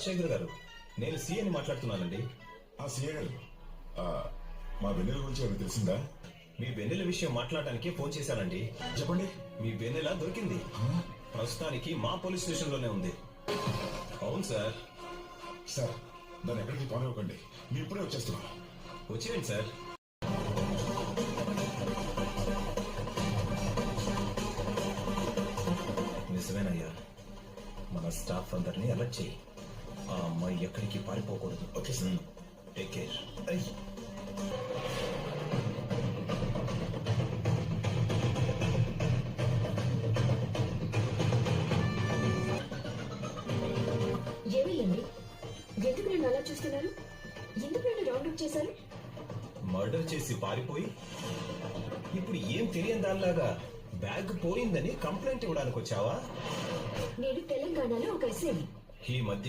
రాజశేఖర్ గారు నేను సీఎని మాట్లాడుతున్నానండి. ఆ సీఏ గారు ఆ, మా వెన్నెల గురించి ఏమైనా తెలిసిందా? మీ వెన్నెల విషయం మాట్లాడటానికి ఫోన్ చేశానండి. చెప్పండి. మీ వెన్నెల దొరికింది. ప్రస్తుతానికి మా పోలీస్ స్టేషన్లోనే ఉంది. అవును సార్. సార్ దాన్ని ఎక్కడికి పోనివ్వకండి మీ ఇప్పుడే వచ్చేస్తున్నాం. వచ్చేయండి సార్. నిజమేనయ్యా. మన స్టాఫ్ అందరినీ అలర్ట్ చేయి. ఆ అమ్మాయి ఎక్కడికి పారిపోకూడదు. ఓకే సార్ టేక్ కేర్ అయ్యి ఏమయ్యండి ఎందుకు నన్ను అలా చూస్తున్నారు? ఎందుకు నన్ను రౌండప్ చేశారు? మర్డర్ చేసి పారిపోయి ఇప్పుడు ఏం తెలియని దానిలాగా బ్యాగ్ పోయిందని కంప్లైంట్ ఇవ్వడానికి వచ్చావా నేను తెలంగాణలో ఒక ఎస్ఐని ఈ మధ్య